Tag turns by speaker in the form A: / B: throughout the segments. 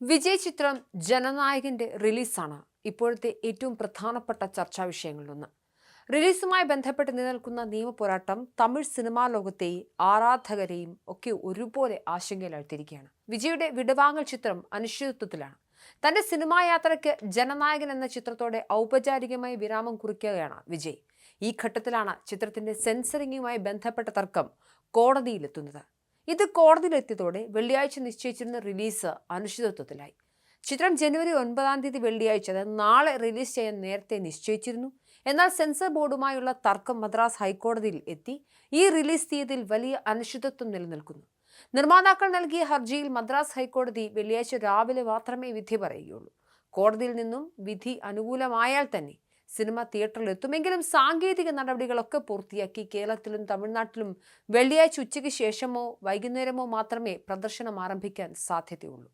A: വിജയ് ചിത്രം ജനനായകന്റെ റിലീസാണ് ഇപ്പോഴത്തെ ഏറ്റവും പ്രധാനപ്പെട്ട ചർച്ചാ വിഷയങ്ങളിലൊന്ന്. റിലീസുമായി ബന്ധപ്പെട്ട് നിലനിൽക്കുന്ന നിയമപോരാട്ടം തമിഴ് സിനിമാ ലോകത്തെയും ആരാധകരെയും ഒക്കെ ഒരുപോലെ ആശങ്കയിലാഴ്ത്തിയിരിക്കുകയാണ്. വിജയുടെ വിടവാങ്ങൽ ചിത്രം അനിശ്ചിതത്വത്തിലാണ്. തന്റെ സിനിമാ യാത്രയ്ക്ക് ജനനായകൻ എന്ന ചിത്രത്തോടെ ഔപചാരികമായി വിരാമം കുറിക്കുകയാണ് വിജയ്. ഈ ഘട്ടത്തിലാണ് ചിത്രത്തിന്റെ സെൻസറിങ്ങുമായി ബന്ധപ്പെട്ട തർക്കം കോടതിയിലെത്തുന്നത്. ഇത് കോടതിയിലെത്തിയതോടെ വെള്ളിയാഴ്ച നിശ്ചയിച്ചിരുന്ന റിലീസ് അനിശ്ചിതത്വത്തിലായി. ചിത്രം ജനുവരി ഒൻപതാം തീയതി വെള്ളിയാഴ്ച അത് നാളെ റിലീസ് ചെയ്യാൻ നേരത്തെ നിശ്ചയിച്ചിരുന്നു. എന്നാൽ സെൻസർ ബോർഡുമായുള്ള തർക്കം മദ്രാസ് ഹൈക്കോടതിയിൽ എത്തി. ഈ റിലീസ് തീയതിയിൽ വലിയ അനിശ്ചിതത്വം നിലനിൽക്കുന്നു. നിർമ്മാതാക്കൾ നൽകിയ ഹർജിയിൽ മദ്രാസ് ഹൈക്കോടതി വെള്ളിയാഴ്ച രാവിലെ മാത്രമേ വിധി പറയുകയുള്ളൂ. കോടതിയിൽ നിന്നും വിധി അനുകൂലമായാൽ തന്നെ സിനിമ തിയേറ്ററിൽ എത്തുമെങ്കിലും സാങ്കേതിക നടപടികളൊക്കെ പൂർത്തിയാക്കി കേരളത്തിലും തമിഴ്നാട്ടിലും വെള്ളിയാഴ്ച ഉച്ചയ്ക്ക് ശേഷമോ വൈകുന്നേരമോ മാത്രമേ പ്രദർശനം ആരംഭിക്കാൻ സാധ്യതയുള്ളൂ.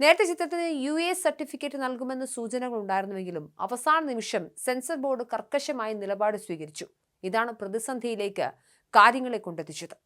A: നേരത്തെ ചിത്രത്തിന് യു എ സർട്ടിഫിക്കറ്റ് നൽകുമെന്ന് സൂചനകൾ ഉണ്ടായിരുന്നുവെങ്കിലും അവസാന നിമിഷം സെൻസർ ബോർഡ് കർക്കശമായ നിലപാട് സ്വീകരിച്ചു. ഇതാണ് പ്രതിസന്ധിയിലേക്ക് കാര്യങ്ങളെ കൊണ്ടെത്തിച്ചത്.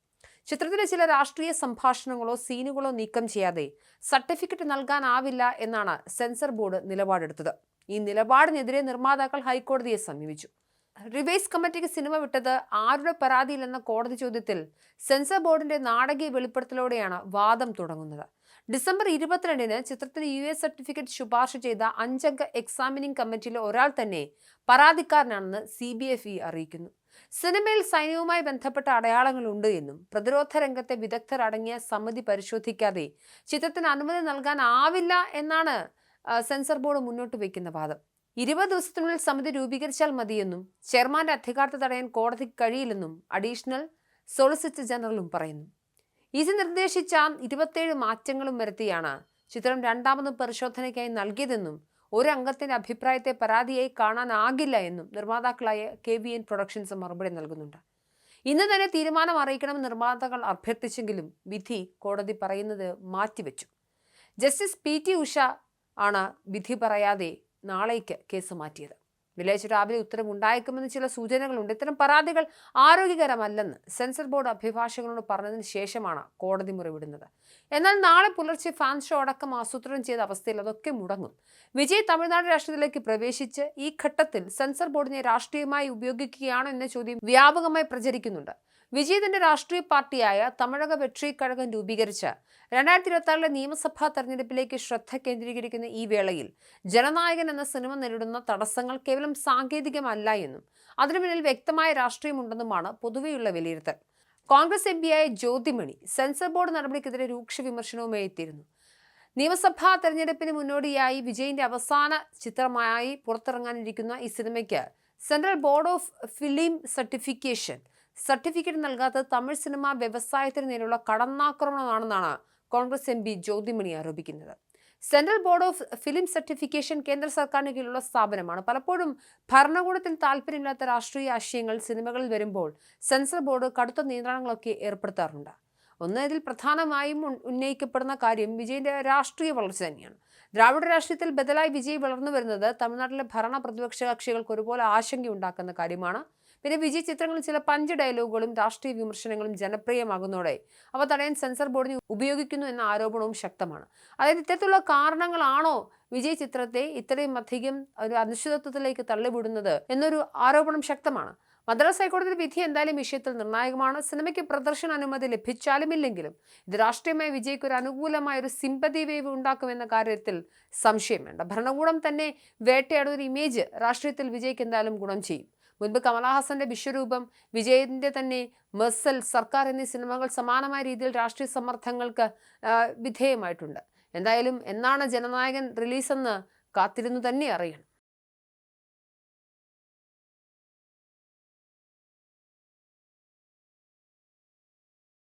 A: ചിത്രത്തിലെ ചില രാഷ്ട്രീയ സംഭാഷണങ്ങളോ സീനുകളോ നീക്കം ചെയ്യാതെ സർട്ടിഫിക്കറ്റ് നൽകാനാവില്ല എന്നാണ് സെൻസർ ബോർഡ് നിലപാടെടുത്തത്. ഈ നിലപാടിനെതിരെ നിർമ്മാതാക്കൾ ഹൈക്കോടതിയെ സമീപിച്ചു. റിവേഴ്സ് കമ്മിറ്റിക്ക് സിനിമ വിട്ടത് ആരുടെ പരാതിയിലെന്ന കോടതി ചോദ്യത്തിൽ സെൻസർ ബോർഡിന്റെ നാടകീയ വെളിപ്പെടുത്തലോടെയാണ് വാദം തുടങ്ങുന്നത്. ഡിസംബർ ഇരുപത്തിരണ്ടിന് ചിത്രത്തിന് യു എസ് സർട്ടിഫിക്കറ്റ് ശുപാർശ ചെയ്ത അഞ്ചംഗ എക്സാമിനിംഗ് കമ്മിറ്റിയിലെ ഒരാൾ തന്നെ പരാതിക്കാരനാണെന്ന് സി ബി എഫ് ഇ അറിയിക്കുന്നു. സിനിമയിൽ സൈന്യവുമായി ബന്ധപ്പെട്ട അടയാളങ്ങളുണ്ട് എന്നും പ്രതിരോധ രംഗത്തെ വിദഗ്ധർ അടങ്ങിയ സമിതി പരിശോധിക്കാതെ ചിത്രത്തിന് അനുമതി നൽകാനാവില്ല എന്നാണ് സെൻസർ ബോർഡ് മുന്നോട്ട് വയ്ക്കുന്ന വാദം. ഇരുപത് ദിവസത്തിനുള്ളിൽ സമിതി രൂപീകരിച്ചാൽ മതിയെന്നും ചെയർമാന്റെ അധികാരത്തെ തടയാൻ കോടതിക്ക് കഴിയില്ലെന്നും അഡീഷണൽ സോളിസിറ്റർ ജനറലും പറയുന്നു. ഇത് നിർദ്ദേശിച്ച ഇരുപത്തേഴ് മാറ്റങ്ങളും വരുത്തിയാണ് ചിത്രം രണ്ടാമത് പരിശോധനയ്ക്കായി നൽകിയതെന്നും ഒരു അംഗത്തിന്റെ അഭിപ്രായത്തെ പരാതിയായി കാണാനാകില്ല എന്നും നിർമ്മാതാക്കളായ കെ വി എൻ പ്രൊഡക്ഷൻസ് മറുപടി നൽകുന്നുണ്ട്. ഇന്ന് തന്നെ തീരുമാനം അറിയിക്കണം നിർമ്മാതാക്കൾ അഭ്യർത്ഥിച്ചെങ്കിലും വിധി കോടതി പറയുന്നത് മാറ്റിവെച്ചു. ജസ്റ്റിസ് പി ടി ഉഷ ആണ് വിധി പറയാതെ നാളേക്ക് കേസ് മാറ്റിയത്. വെള്ളിയാഴ്ച രാവിലെ ഉത്തരവുണ്ടായേക്കുമെന്ന് ചില സൂചനകളുണ്ട്. ഇത്തരം പരാതികൾ ആരോഗ്യകരമല്ലെന്ന് സെൻസർ ബോർഡ് അഭിഭാഷകനോട് പറഞ്ഞതിന് ശേഷമാണ് കോടതി മുറിവിടുന്നത്. എന്നാൽ നാളെ പുലർച്ചെ ഫാൻ ഷോ അടക്കം ആസൂത്രണം ചെയ്ത അവസ്ഥയിൽ അതൊക്കെ മുടങ്ങും. വിജയ് തമിഴ്നാട് രാഷ്ട്രീയത്തിലേക്ക് പ്രവേശിച്ച് ഈ ഘട്ടത്തിൽ സെൻസർ ബോർഡിനെ രാഷ്ട്രീയമായി ഉപയോഗിക്കുകയാണോ എന്ന ചോദ്യം വ്യാപകമായി പ്രചരിക്കുന്നുണ്ട്. വിജയ് തന്റെ രാഷ്ട്രീയ പാർട്ടിയായ തമിഴക വെട്രി കഴകം രൂപീകരിച്ച രണ്ടായിരത്തി ഇരുപത്തി നിയമസഭാ തെരഞ്ഞെടുപ്പിലേക്ക് ശ്രദ്ധ കേന്ദ്രീകരിക്കുന്ന ഈ വേളയിൽ ജനനായകൻ എന്ന സിനിമ നേരിടുന്ന തടസ്സങ്ങൾ കേവലം സാങ്കേതികമല്ല എന്നും അതിനു പിന്നിൽ വ്യക്തമായ രാഷ്ട്രീയമുണ്ടെന്നുമാണ് പൊതുവെയുള്ള വിലയിരുത്തൽ. കോൺഗ്രസ് എം പിയായ ജ്യോതിമണി സെൻസർ ബോർഡ് നടപടിക്കെതിരെ രൂക്ഷ വിമർശനവുമായി എത്തിയിരുന്നു. നിയമസഭാ തെരഞ്ഞെടുപ്പിന് മുന്നോടിയായി വിജയിന്റെ അവസാന ചിത്രമായി പുറത്തിറങ്ങാനിരിക്കുന്ന ഈ സിനിമയ്ക്ക് central board of film certification certificate നൽകാത്തത് തമിഴ് സിനിമാ വ്യവസായത്തിന് നേരെയുള്ള കടന്നാക്രമണമാണെന്നാണ് കോൺഗ്രസ് എം പി ജ്യോതിമണി ആരോപിക്കുന്നത്. Central board of film certification കേന്ദ്ര സർക്കാരിന് കീഴിലുള്ള സ്ഥാപനമാണ്. പലപ്പോഴും ഭരണകൂടത്തിൽ താല്പര്യമില്ലാത്ത രാഷ്ട്രീയ ആശയങ്ങൾ സിനിമകളിൽ വരുമ്പോൾ സെൻസർ ബോർഡ് കടുത്ത നിയന്ത്രണങ്ങളൊക്കെ ഏർപ്പെടുത്താറുണ്ട്. ഒന്ന് ഇതിൽ പ്രധാനമായും ഉന്നയിക്കപ്പെടുന്ന കാര്യം വിജയന്റെ രാഷ്ട്രീയ വളർച്ച തന്നെയാണ്. ദ്രാവിഡ രാഷ്ട്രീയത്തിൽ ബദലായി വിജയ് വളർന്നു വരുന്നത് തമിഴ്നാട്ടിലെ ഭരണ പ്രതിപക്ഷ കക്ഷികൾക്ക് ഒരുപോലെ ആശങ്കയുണ്ടാക്കുന്ന കാര്യമാണ്. പിന്നെ വിജയ് ചിത്രങ്ങളിൽ ചില പഞ്ച് ഡയലോഗുകളും രാഷ്ട്രീയ വിമർശനങ്ങളും ജനപ്രിയമാകുന്നതോടെ അവ തടയാൻ സെൻസർ ബോർഡിനെ ഉപയോഗിക്കുന്നു എന്ന ആരോപണവും ശക്തമാണ്. അതായത് ഇത്തരത്തിലുള്ള കാരണങ്ങളാണോ വിജയ് ചിത്രത്തെ ഇത്രയും അധികം ഒരു അനിശ്ചിതത്വത്തിലേക്ക് തള്ളിവിടുന്നത് എന്നൊരു ആരോപണം ശക്തമാണ്. മദ്രാസ് ഹൈക്കോടതിയുടെ വിധി എന്തായാലും വിഷയത്തിൽ നിർണായകമാണ്. സിനിമയ്ക്ക് പ്രദർശന അനുമതി ലഭിച്ചാലും ഇല്ലെങ്കിലും ഇത് രാഷ്ട്രീയമായ വിജയ്ക്ക് ഒരു അനുകൂലമായ ഒരു സിമ്പതി വേവ് ഉണ്ടാക്കുമെന്ന കാര്യത്തിൽ സംശയം വേണ്ട. ഭരണകൂടം തന്നെ വേട്ടയാടുന്ന ഒരു ഇമേജ് രാഷ്ട്രീയത്തിൽ വിജയ്ക്ക് എന്തായാലും ഗുണം ചെയ്യും. മുൻപ് കമലഹാസന്റെ വിശ്വരൂപം വിജയന്റെ തന്നെ മെസ്സൽ സർക്കാർ എന്നീ സിനിമകൾ സമാനമായ രീതിയിൽ രാഷ്ട്രീയ സമ്മർദ്ദങ്ങൾക്ക് വിധേയമായിട്ടുണ്ട്. എന്തായാലും എന്നാണ് ജനനായകൻ റിലീസെന്ന് കാത്തിരുന്നു തന്നെ അറിയണം.